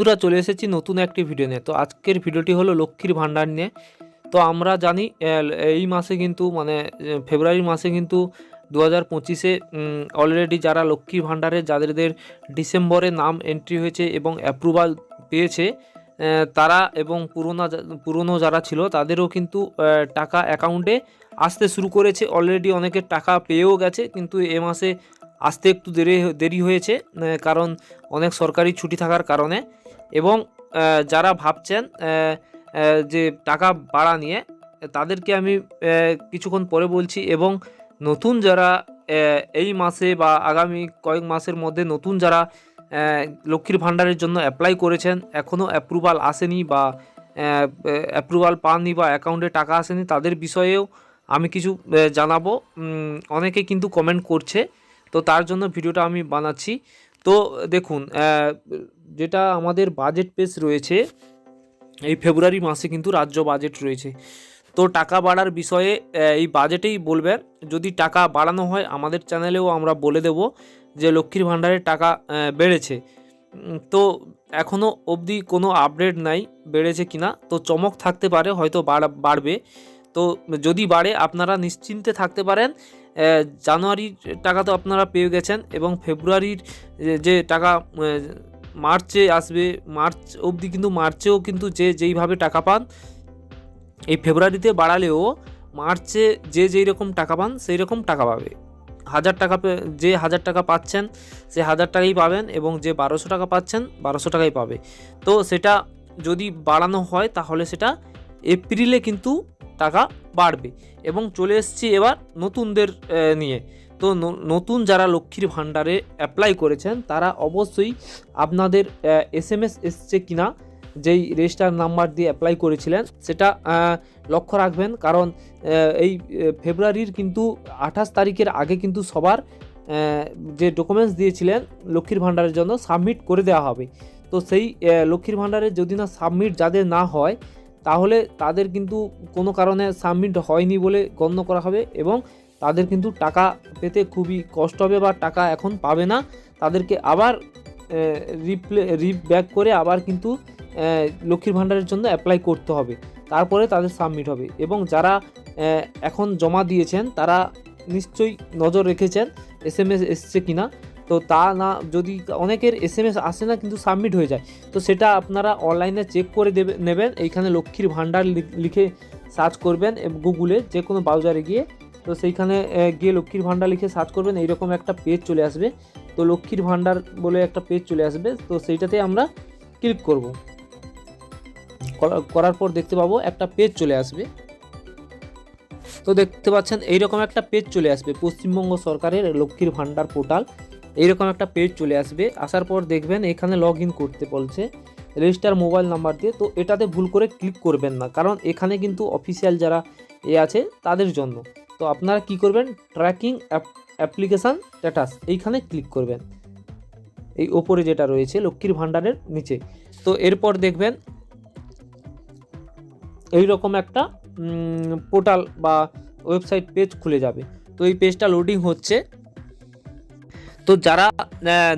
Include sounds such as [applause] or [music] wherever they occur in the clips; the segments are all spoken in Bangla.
বন্ধুরা চলে এসেছি নতুন একটি ভিডিও নিয়ে। তো আজকের ভিডিওটি হলো লক্ষ্মীর ভাণ্ডার নিয়ে। তো আমরা জানি এই মাসে কিন্তু মানে ফেব্রুয়ারি মাসে কিন্তু দু হাজার পঁচিশে অলরেডি যারা লক্ষ্মীর ভাণ্ডারে যাদের ডিসেম্বরে নাম এন্ট্রি হয়েছে এবং অ্যাপ্রুভাল পেয়েছে তারা এবং পুরোনো পুরনো যারা ছিল, তাদেরও কিন্তু টাকা অ্যাকাউন্টে আসতে শুরু করেছে। অলরেডি অনেকের টাকা পেয়েও গেছে, কিন্তু এ মাসে আসতে একটু দেরি দেরি হয়েছে কারণ অনেক সরকারি ছুটি থাকার কারণে। এবং যারা ভাবছেন যে টাকা বাড়া নিয়ে, তাদেরকে আমি কিছুক্ষণ পরে বলছি এবং নতুন যারা এই মাসে বা আগামী কয়েক মাসের মধ্যে নতুন যারা লক্ষ্মীর ভাণ্ডারের জন্য অ্যাপ্লাই করেছেন এখনও অ্যাপ্রুভাল আসেনি বা অ্যাপ্রুভাল পাননি বা অ্যাকাউন্টে টাকা আসেনি, তাদের বিষয়েও আমি কিছু জানাব। অনেকে কিন্তু কমেন্ট করছে, তো তার জন্য ভিডিওটা আমি বানাচ্ছি। তো দেখুন যেটা আমাদের বাজেট পেস রয়েছে, এই ফেব্রুয়ারি মাসে কিন্তু রাজ্য বাজেট রয়েছে। তো টাকা বাড়ার বিষয়ে এই বাজেটেই বলবেন, যদি টাকা বাড়ানো হয়, আমাদের চ্যানেলেও আমরা বলে দেব যে লক্ষ্মীর ভাণ্ডারের টাকা বেড়েছে। তো এখনও অবধি কোনো আপডেট নাই, বেড়েছে কিনা, তো চমক থাকতে পারে, হয়তো বাড়া- বাড়বে। তো যদি বাড়ে, আপনারা নিশ্চিন্তে থাকতে পারেন জানুয়ারির টাকা তো আপনারা পেয়ে গেছেন এবং ফেব্রুয়ারির যে- টাকা মার্চে আসবে, মার্চ অবধি কিন্তু মার্চেও কিন্তু যে যেইভাবে টাকা পান, এই ফেব্রুয়ারিতে বাড়ালেও মার্চে যে যেই রকম টাকা পান সেই রকম টাকা পাবে। হাজার টাকা যে হাজার টাকা পাচ্ছেন সে হাজার টাকাই পাবেন এবং যে বারোশো টাকা পাচ্ছেন বারোশো টাকাই পাবে। তো সেটা যদি বাড়ানো হয় তাহলে সেটা এপ্রিলে কিন্তু টাকা বাড়বে। এবং চলে এসেছি এবার নতুনদের নিয়ে। তো নতুন যারা লক্ষ্মীর ভাণ্ডারে অ্যাপ্লাই করেছেন, তারা অবশ্যই আপনাদের এস এম এস এসছে কিনা, যেই রেজিস্টার নাম্বার দিয়ে অ্যাপ্লাই করেছিলেন, সেটা লক্ষ্য রাখবেন। কারণ এই ফেব্রুয়ারির কিন্তু আঠাশ তারিখের আগে কিন্তু সবার যে ডকুমেন্টস দিয়েছিলেন লক্ষ্মীর ভাণ্ডারের জন্য সাবমিট করে দেওয়া হবে। তো সেই লক্ষ্মীর ভাণ্ডারে যদি না সাবমিট যাদের না হয়, তাহলে তাদের কিন্তু কোনো কারণে সাবমিট হয়নি বলে গণ্য করা হবে এবং তাদের কিন্তু টাকা পেতে খুবই কষ্ট হবে বা টাকা এখন পাবে না। তাদেরকে আবার রিপ্লে রিপ ব্যাক করে আবার কিন্তু লক্ষ্মীর ভাণ্ডারের জন্য অ্যাপ্লাই করতে হবে। তারপরে তাদের সাবমিট হবে এবং যারা এখন জমা দিয়েছেন, তারা নিশ্চয়ই নজর রেখেছেন এস এম এস এসছে কিনা। তো তা না, যদি অনেকের এস এম এস আসে না কিন্তু সাবমিট হয়ে যায়। তো সেটা আপনারা অনলাইনে চেক করে দেবে, নেবেন। এইখানে লক্ষ্মীর ভাণ্ডার লিখে সার্চ করবেন গুগলে যে কোনো ব্রাউজারে গিয়ে তো সেইখানে গিয়ে লক্ষ্মীর ভাণ্ডার লিখে সার্চ করবেন, এইরকম একটা পেজ চলে আসবে। তো লক্ষ্মীর ভাণ্ডার বলে একটা পেজ চলে আসবে, তো সেইটাতে আমরা ক্লিক করব। করা- করার পর দেখতে পাবো একটা পেজ চলে আসবে। তো দেখতে পাচ্ছেন, এইরকম একটা পেজ চলে আসবে, পশ্চিমবঙ্গ সরকারের লক্ষ্মীর ভাণ্ডার পোর্টাল এইরকম একটা পেজ চলে আসবে, আসার পর দেখবেন এখানে লগ করতে বলছে রেজিস্টার মোবাইল নাম্বার দিয়ে। তো এটাতে ভুল করে ক্লিক করবেন না, কারণ এখানে কিন্তু অফিসিয়াল যারা এ আছে, তাদের জন্য। তো আপনারা কি করবেন? ট্র্যাকিং অ্যাপ্লিকেশান স্ট্যাটাস এইখানে ক্লিক করবেন। এই ওপরে যেটা রয়েছে, লক্ষ্মীর ভাণ্ডারের নিচে। তো এরপর দেখবেন এই রকম একটা পোর্টাল বা ওয়েবসাইট পেজ খুলে যাবে। তো এই পেজটা লোডিং হচ্ছে। তো যারা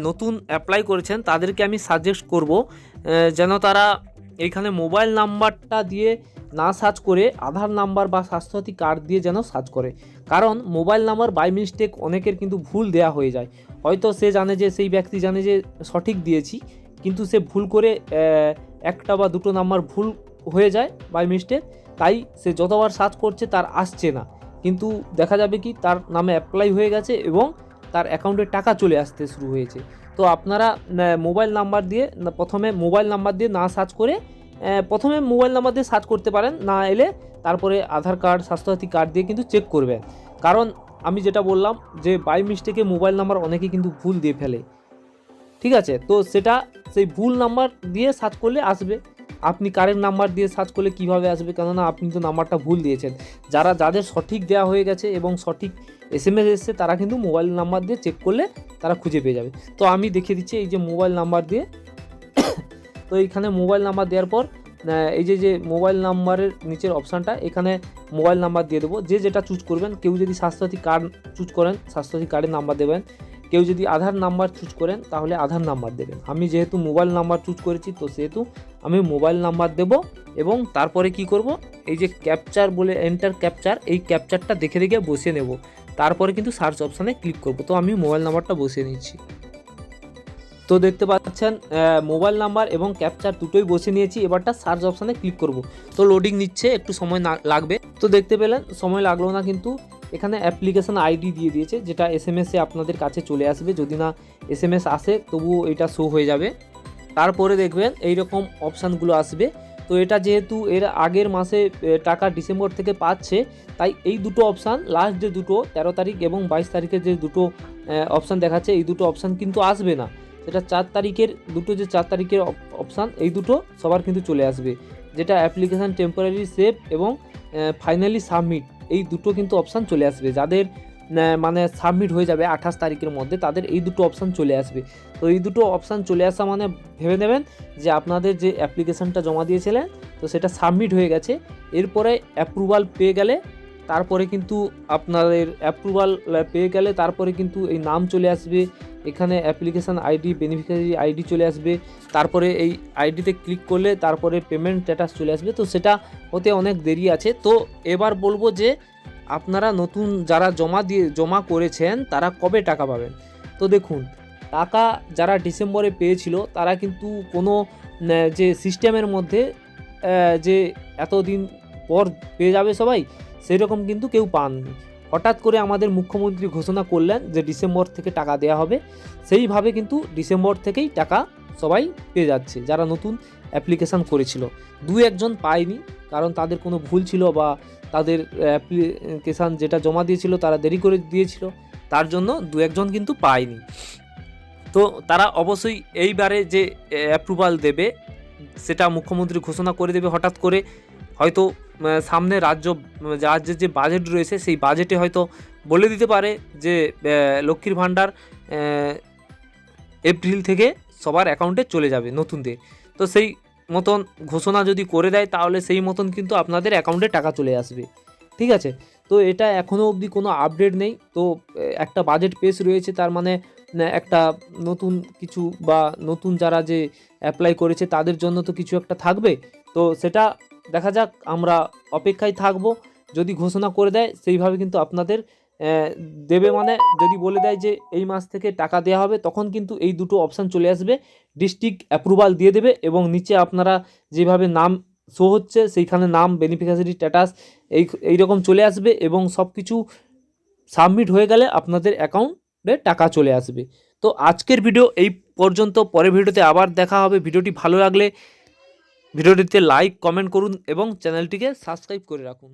নতুন অ্যাপ্লাই করেছেন, তাদেরকে আমি সাজেস্ট করব যেন তারা এইখানে মোবাইল নাম্বারটা দিয়ে না সার্চ করে আধার নাম্বার বা স্বাস্থ্যসাথী কার্ড দিয়ে যেন সার্চ করে। কারণ মোবাইল নাম্বার বাই মিস্টেক অনেকের কিন্তু ভুল দেয়া হয়ে যায়। হয়তো সে জানে যে সেই ব্যক্তি জানে যে সঠিক দিয়েছি, কিন্তু সে ভুল করে একটা বা দুটো নাম্বার ভুল হয়ে যায় বাই মিস্টেক, তাই সে যতবার সার্চ করছে তার আসছে না। কিন্তু দেখা যাবে কি তার নামে অ্যাপ্লাই হয়ে গেছে এবং তার অ্যাকাউন্টে টাকা চলে আসতে শুরু হয়েছে। তো আপনারা মোবাইল নাম্বার দিয়ে প্রথমে মোবাইল নাম্বার দিয়ে না সার্চ করে প্রথমে মোবাইল নাম্বার দিয়ে সার্চ করতে পারেন। না এলে তারপরে আধার কার্ড স্বাস্থ্যসাথী কার্ড দিয়ে কিন্তু চেক করবে কারণ আমি যেটা বললাম যে বাই মিস্টেকে মোবাইল নাম্বার অনেকে কিন্তু ভুল দিয়ে ফেলে। ঠিক আছে? তো সেটা সেই ভুল নাম্বার দিয়ে সার্চ করলে আসবে। আপনি কারেন্ট নাম্বার দিয়ে সার্চ করলে কীভাবে আসবে? কেননা আপনি তো নাম্বারটা ভুল দিয়েছেন। যারা, যাদের সঠিক দেওয়া হয়ে গেছে এবং সঠিক এস এম এস এসছে, তারা কিন্তু মোবাইল নাম্বার দিয়ে চেক করলে তারা খুঁজে পেয়ে যাবে। তো আমি দেখিয়ে দিচ্ছি এই যে মোবাইল নাম্বার দিয়ে। [coughs] তো এইখানে মোবাইল নাম্বার দেওয়ার পর এই যে যে মোবাইল নাম্বারের নিচের অপশানটা এখানে মোবাইল নাম্বার দিয়ে দেবো। যে যেটা চুজ করবেন, কেউ যদি স্বাস্থ্যসাথী কার্ড চুজ করেন, স্বাস্থ্যসাথী কার্ডের নাম্বার দেবেন। কেউ যদি আধার নাম্বার চুজ করেন, তাহলে আধার নাম্বার দেবেন। আমি যেহেতু মোবাইল নাম্বার চুজ করেছি, তো সেহেতু আমি মোবাইল নাম্বার দেব এবং তারপরে কি করব? এই যে ক্যাপচার বলে এন্টার ক্যাপচার এই ক্যাপচারটা দেখে দেখে বসিয়ে নেব। তারপরে কিন্তু সার্চ অপশানে ক্লিক করব। তো আমি মোবাইল নাম্বারটা বসিয়ে নিচ্ছি। তো দেখতে পাচ্ছেন মোবাইল নাম্বার এবং ক্যাপচার দুটোই বসে নিয়েছি। এবারটা সার্চ অপশানে ক্লিক করব। তো লোডিং নিচ্ছে, একটু সময় না, লাগবে। তো দেখতে পেলেন, সময় লাগল না কিন্তু এখানে অ্যাপ্লিকেশান আইডি দিয়ে দিয়েছে, যেটা এস এম আপনাদের কাছে চলে আসবে। যদি না এস এম এস আসে, তবুও এটা শো হয়ে যাবে। তারপরে দেখবেন এই রকম অপশানগুলো আসবে। তো এটা যেহেতু এর আগের মাসে টাকা ডিসেম্বর থেকে পাচ্ছে, তাই এই দুটো অপশান, লাস্ট যে দুটো, তেরো তারিখ এবং বাইশ তারিখের যে দুটো অপশান দেখাচ্ছে, এই দুটো অপশান কিন্তু আসবে না। সেটা চার তারিখের, দুটো যে চার তারিখের অপশান, এই দুটো সবার কিন্তু চলে আসবে। যেটা অ্যাপ্লিকেশান টেম্পোরারি সেভ এবং ফাইনালি সাবমিট এই দুটো কিন্তু অপশান চলে আসবে। যাদের মানে সাবমিট হয়ে যাবে আঠাশ তারিখের মধ্যে, তাদের এই দুটো অপশান চলে আসবে। তো এই দুটো অপশান চলে আসা মানে ভেবে নেবেন যে আপনাদের যে অ্যাপ্লিকেশানটা জমা দিয়েছিলেন, তো সেটা সাবমিট হয়ে গেছে। এরপরে অ্যাপ্রুভাল পেয়ে গেলে, তারপরে কিন্তু আপনাদের অ্যাপ্রুভাল পেয়ে গেলে, তারপরে কিন্তু এই নাম চলে আসবে, এখানে অ্যাপ্লিকেশান আইডি বেনিফিশিয়ারি আইডি চলে আসবে, তারপরে এই আইডিতে ক্লিক করলে তারপরে পেমেন্ট স্ট্যাটাস চলে আসবে। তো সেটা হতে অনেক দেরি আছে। তো এবার বলব যে আপনারা নতুন যারা জমা দিয়ে, জমা করেছেন, তারা কবে টাকা পাবেন? তো দেখুন, টাকা যারা ডিসেম্বরে পেয়েছিল, তারা কিন্তু কোনো যে সিস্টেমের মধ্যে যে এতদিন পর পেয়ে যাবে সবাই সেই রকম কিন্তু কেউ পাননি। হঠাৎ করে আমাদের মুখ্যমন্ত্রী ঘোষণা করলেন যে ডিসেম্বর থেকে টাকা দেওয়া হবে। সেইভাবে কিন্তু ডিসেম্বর থেকেই টাকা সবাই পেয়ে যাচ্ছে, যারা নতুন অ্যাপ্লিকেশান করেছিল। দু একজন পায়নি, কারণ তাদের কোনো ভুল ছিল বা তাদের অ্যাপ্লিকেশান যেটা জমা দিয়েছিল তারা দেরি করে দিয়েছিল। তার জন্য দু একজন কিন্তু পায়নি। তো তারা অবশ্যই এইবারে যে অ্যাপ্রুভাল দেবে, সেটা মুখ্যমন্ত্রী ঘোষণা করে দেবে হঠাৎ করে। হয়তো সামনে রাজ্য, রাজ্যের যে বাজেট রয়েছে, সেই বাজেটে হয়তো বলে দিতে পারে যে লক্ষ্মীর ভাণ্ডার এপ্রিল থেকে সবার অ্যাকাউন্টে চলে যাবে নতুনদের। তো সেই মতন ঘোষণা যদি করে দেয়, তাহলে সেই মতন কিন্তু আপনাদের অ্যাকাউন্টে টাকা চলে আসবে। ঠিক আছে? তো এটা এখনও অবধি কোনো আপডেট নেই। তো একটা বাজেট পেশ রয়েছে, তার মানে একটা নতুন কিছু বা নতুন যারা যে অ্যাপ্লাই করেছে, তাদের জন্য তো কিছু একটা থাকবে। তো সেটা দেখা যাক, আমরা অপেক্ষায় থাকব। যদি ঘোষণা করে দেয়, সেইভাবে কিন্তু আপনাদের দেবে মানে যদি বলে দেয় যে এই মাস থেকে টাকা দেওয়া হবে, তখন কিন্তু এই দুটো অপশান চলে আসবে। ডিস্ট্রিক্ট অ্যাপ্রুভাল দিয়ে দেবে এবং নিচে আপনারা যেভাবে নাম শো হচ্ছে, সেইখানে নাম বেনিফিশিয়ারি স্ট্যাটাস এই, এইরকম চলে আসবে এবং সব কিছু সাবমিট হয়ে গেলে আপনাদের অ্যাকাউন্টে টাকা চলে আসবে। তো আজকের ভিডিও এই পর্যন্ত। পরের ভিডিওতে আবার দেখা হবে। ভিডিওটি ভালো লাগলে ভিডিওটিতে লাইক কমেন্ট করুন এবং চ্যানেলটিকে সাবস্ক্রাইব করে রাখুন।